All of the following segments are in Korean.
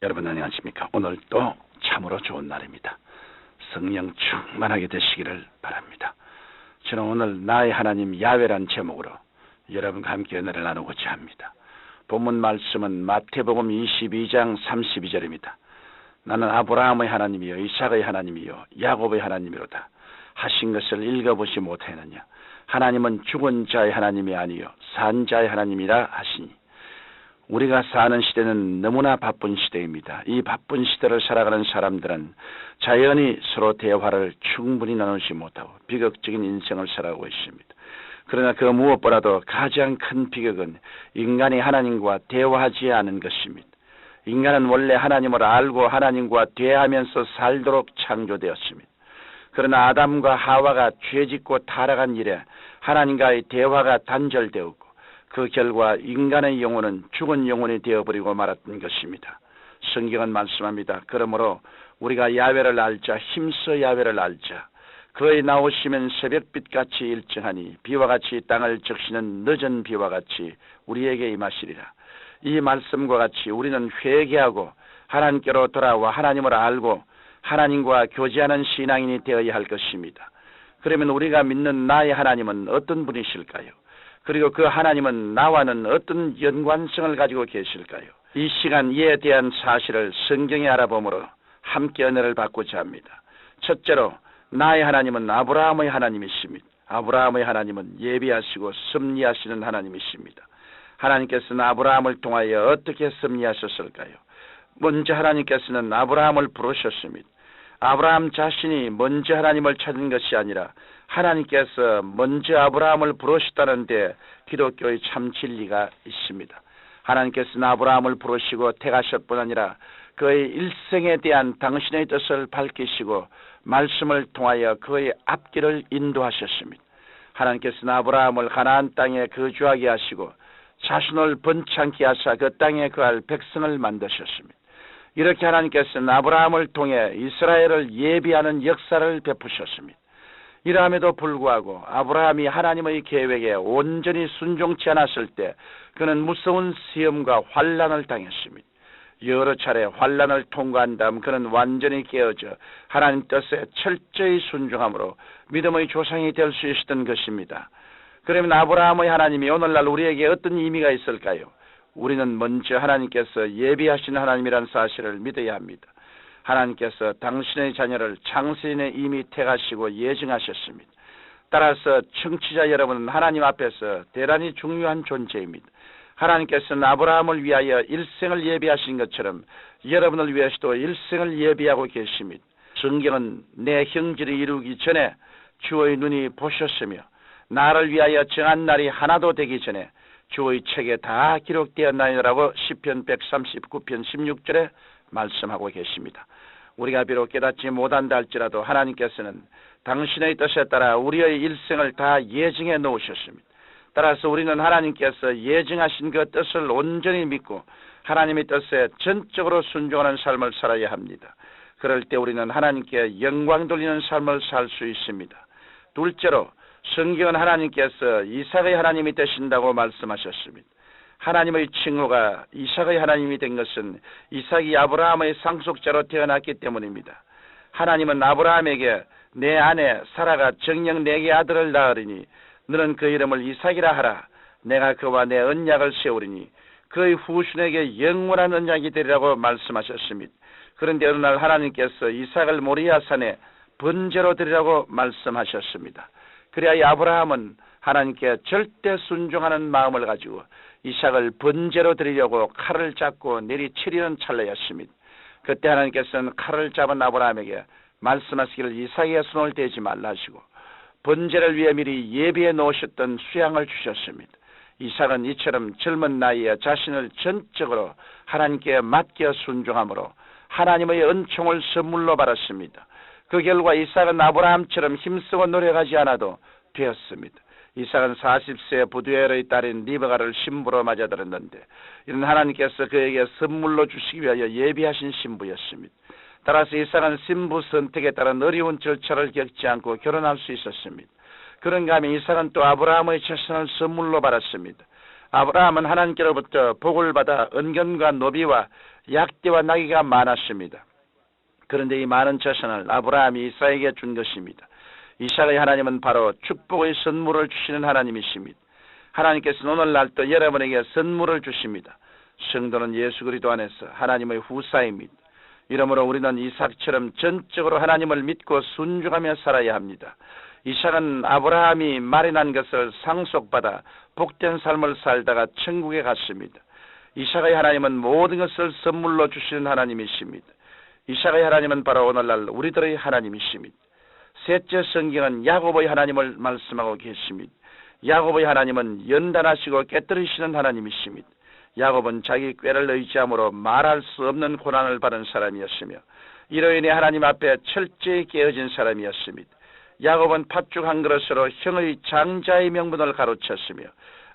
여러분 안녕하십니까? 오늘도 참으로 좋은 날입니다. 성령 충만하게 되시기를 바랍니다. 저는 오늘 나의 하나님 야외란 제목으로 여러분과 함께 은혜를 나누고자 합니다. 본문 말씀은 마태복음 22장 32절입니다. 나는 아브라함의 하나님이요 이삭의 하나님이요 야곱의 하나님이로다 하신 것을 읽어보지 못하느냐 하나님은 죽은 자의 하나님이 아니요 산 자의 하나님이라 하시니 우리가 사는 시대는 너무나 바쁜 시대입니다. 이 바쁜 시대를 살아가는 사람들은 자연히 서로 대화를 충분히 나누지 못하고 비극적인 인생을 살아가고 있습니다. 그러나 그 무엇보다도 가장 큰 비극은 인간이 하나님과 대화하지 않은 것입니다. 인간은 원래 하나님을 알고 하나님과 대하면서 살도록 창조되었습니다. 그러나 아담과 하와가 죄짓고 타락한 일에 하나님과의 대화가 단절되었고 그 결과 인간의 영혼은 죽은 영혼이 되어버리고 말았던 것입니다. 성경은 말씀합니다. 그러므로 우리가 야외를 알자 힘써 야외를 알자 그의 나오시면 새벽빛같이 일정하니 비와 같이 땅을 적시는 늦은 비와 같이 우리에게 임하시리라. 이 말씀과 같이 우리는 회개하고 하나님께로 돌아와 하나님을 알고 하나님과 교제하는 신앙인이 되어야 할 것입니다. 그러면 우리가 믿는 나의 하나님은 어떤 분이실까요? 그리고 그 하나님은 나와는 어떤 연관성을 가지고 계실까요? 이 시간 이에 대한 사실을 성경에 알아보므로 함께 은혜를 받고자 합니다. 첫째로 나의 하나님은 아브라함의 하나님이십니다. 아브라함의 하나님은 예비하시고 섭리하시는 하나님이십니다. 하나님께서는 아브라함을 통하여 어떻게 섭리하셨을까요? 먼저 하나님께서는 아브라함을 부르셨습니다. 아브라함 자신이 먼저 하나님을 찾은 것이 아니라 하나님께서 먼저 아브라함을 부르셨다는데 기독교의 참 진리가 있습니다. 하나님께서는 아브라함을 부르시고 택하실 뿐 아니라 그의 일생에 대한 당신의 뜻을 밝히시고 말씀을 통하여 그의 앞길을 인도하셨습니다. 하나님께서는 아브라함을 가나안 땅에 거주하게 하시고 자신을 번창케 하사 그 땅에 거할 백성을 만드셨습니다. 이렇게 하나님께서는 아브라함을 통해 이스라엘을 예비하는 역사를 베푸셨습니다. 이러함에도 불구하고 아브라함이 하나님의 계획에 온전히 순종치 않았을 때 그는 무서운 시험과 환란을 당했습니다. 여러 차례 환란을 통과한 다음 그는 완전히 깨어져 하나님 뜻에 철저히 순종함으로 믿음의 조상이 될 수 있었던 것입니다. 그러면 아브라함의 하나님이 오늘날 우리에게 어떤 의미가 있을까요? 우리는 먼저 하나님께서 예비하신 하나님이라는 사실을 믿어야 합니다. 하나님께서 당신의 자녀를 창세인에 이미 택하시고 예증하셨습니다. 따라서 청취자 여러분은 하나님 앞에서 대단히 중요한 존재입니다. 하나님께서는 아브라함을 위하여 일생을 예비하신 것처럼 여러분을 위해서도 일생을 예비하고 계십니다. 성경은 내 형질을 이루기 전에 주의 눈이 보셨으며 나를 위하여 정한 날이 하나도 되기 전에 주의 책에 다 기록되었나이라고 시편 139편 16절에 말씀하고 계십니다. 우리가 비록 깨닫지 못한다 할지라도 하나님께서는 당신의 뜻에 따라 우리의 일생을 다 예증해 놓으셨습니다. 따라서 우리는 하나님께서 예증하신 그 뜻을 온전히 믿고 하나님의 뜻에 전적으로 순종하는 삶을 살아야 합니다. 그럴 때 우리는 하나님께 영광 돌리는 삶을 살 수 있습니다. 둘째로 성경은 하나님께서 이삭의 하나님이 되신다고 말씀하셨습니다. 하나님의 칭호가 이삭의 하나님이 된 것은 이삭이 아브라함의 상속자로 태어났기 때문입니다. 하나님은 아브라함에게 내 아내 사라가 정녕 내게 아들을 낳으리니 너는 그 이름을 이삭이라 하라. 내가 그와 내 언약을 세우리니 그의 후손에게 영원한 언약이 되리라고 말씀하셨습니다. 그런데 어느 날 하나님께서 이삭을 모리아 산에 번제로 드리라고 말씀하셨습니다. 그래야 이 아브라함은 하나님께 절대 순종하는 마음을 가지고 이삭을 번제로 드리려고 칼을 잡고 내리치려는 찰나였습니다. 그때 하나님께서는 칼을 잡은 아브라함에게 말씀하시기를 이삭의 손을 대지 말라 하시고 번제를 위해 미리 예비해 놓으셨던 수양을 주셨습니다. 이삭은 이처럼 젊은 나이에 자신을 전적으로 하나님께 맡겨 순종함으로 하나님의 은총을 선물로 받았습니다. 그 결과 이삭은 아브라함처럼 힘쓰고 노력하지 않아도 되었습니다. 이삭은 40세 부두엘의 딸인 리베가를 신부로 맞아들었는데 이는 하나님께서 그에게 선물로 주시기 위하여 예비하신 신부였습니다. 따라서 이삭은 신부 선택에 따른 어려운 절차를 겪지 않고 결혼할 수 있었습니다. 그런가 하면 이삭은 또 아브라함의 재산을 선물로 받았습니다. 아브라함은 하나님께로부터 복을 받아 은견과 노비와 약대와 나귀가 많았습니다. 그런데 이 많은 재산을 아브라함이 이삭에게 준 것입니다. 이삭의 하나님은 바로 축복의 선물을 주시는 하나님이십니다. 하나님께서는 오늘날 또 여러분에게 선물을 주십니다. 성도는 예수 그리스도 안에서 하나님의 후사입니다. 이러므로 우리는 이삭처럼 전적으로 하나님을 믿고 순종하며 살아야 합니다. 이삭은 아브라함이 마련한 것을 상속받아 복된 삶을 살다가 천국에 갔습니다. 이삭의 하나님은 모든 것을 선물로 주시는 하나님이십니다. 이삭의 하나님은 바로 오늘날 우리들의 하나님이십니다. 셋째 성경은 야곱의 하나님을 말씀하고 계십니다. 야곱의 하나님은 연단하시고 깨뜨리시는 하나님이십니다. 야곱은 자기 꾀를 의지함으로 말할 수 없는 고난을 받은 사람이었으며 이로 인해 하나님 앞에 철저히 깨어진 사람이었습니다. 야곱은 팥죽 한 그릇으로 형의 장자의 명분을 가로쳤으며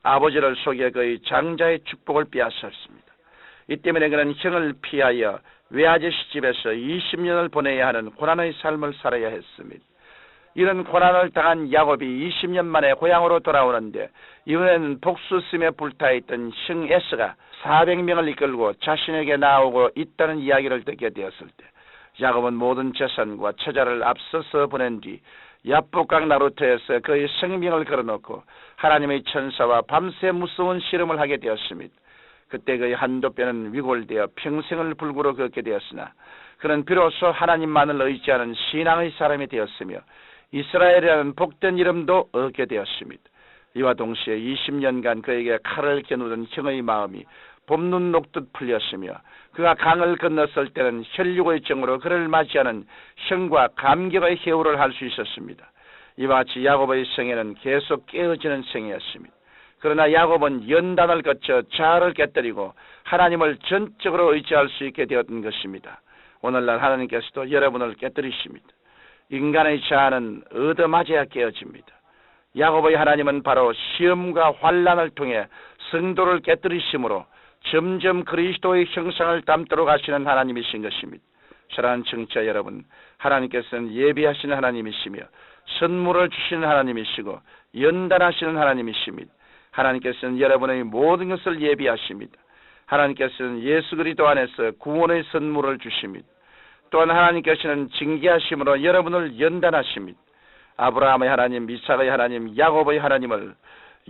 아버지를 속여 그의 장자의 축복을 빼앗았습니다. 이 때문에 그는 형을 피하여 외아저씨 집에서 20년을 보내야 하는 고난의 삶을 살아야 했습니다. 이런 고난을 당한 야곱이 20년 만에 고향으로 돌아오는데 이번에는 복수심에 불타있던 형 에스가 400명을 이끌고 자신에게 나오고 있다는 이야기를 듣게 되었을 때 야곱은 모든 재산과 처자를 앞서서 보낸 뒤 야복강 나루터에서 그의 생명을 걸어놓고 하나님의 천사와 밤새 무서운 실험을 하게 되었습니다. 그때 그의 한도 뼈는 위골되어 평생을 불구로 걷게 되었으나 그는 비로소 하나님만을 의지하는 신앙의 사람이 되었으며 이스라엘이라는 복된 이름도 얻게 되었습니다. 이와 동시에 20년간 그에게 칼을 겨누던 형의 마음이 봄눈 녹듯 풀렸으며 그가 강을 건넜을 때는 혈육의 정으로 그를 맞이하는 형과 감격의 해우를 할 수 있었습니다. 이와 같이 야곱의 생애는 계속 깨어지는 생애였습니다. 그러나 야곱은 연단을 거쳐 자아를 깨뜨리고 하나님을 전적으로 의지할 수 있게 되었던 것입니다. 오늘날 하나님께서도 여러분을 깨뜨리십니다. 인간의 자아는 얻어맞아야 깨어집니다. 야곱의 하나님은 바로 시험과 환란을 통해 성도를 깨뜨리심으로 점점 그리스도의 형상을 담도록 하시는 하나님이신 것입니다. 사랑하는 청취자 여러분, 하나님께서는 예비하시는 하나님이시며 선물을 주시는 하나님이시고 연단하시는 하나님이십니다. 하나님께서는 여러분의 모든 것을 예비하십니다. 하나님께서는 예수 그리스도 안에서 구원의 선물을 주십니다. 또한 하나님께서는 징계하심으로 여러분을 연단하십니다. 아브라함의 하나님, 이삭의 하나님, 야곱의 하나님을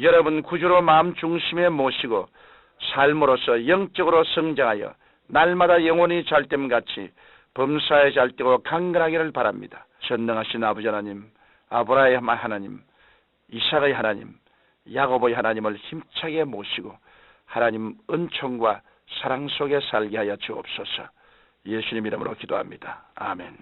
여러분 구주로 마음 중심에 모시고 삶으로서 영적으로 성장하여 날마다 영혼이 잘됨 같이 범사에 잘되고 강건하기를 바랍니다. 전능하신 아버지 하나님, 아브라함의 하나님, 이삭의 하나님, 야곱의 하나님을 힘차게 모시고 하나님 은총과 사랑 속에 살게 하여 주옵소서. 예수님 이름으로 기도합니다. 아멘.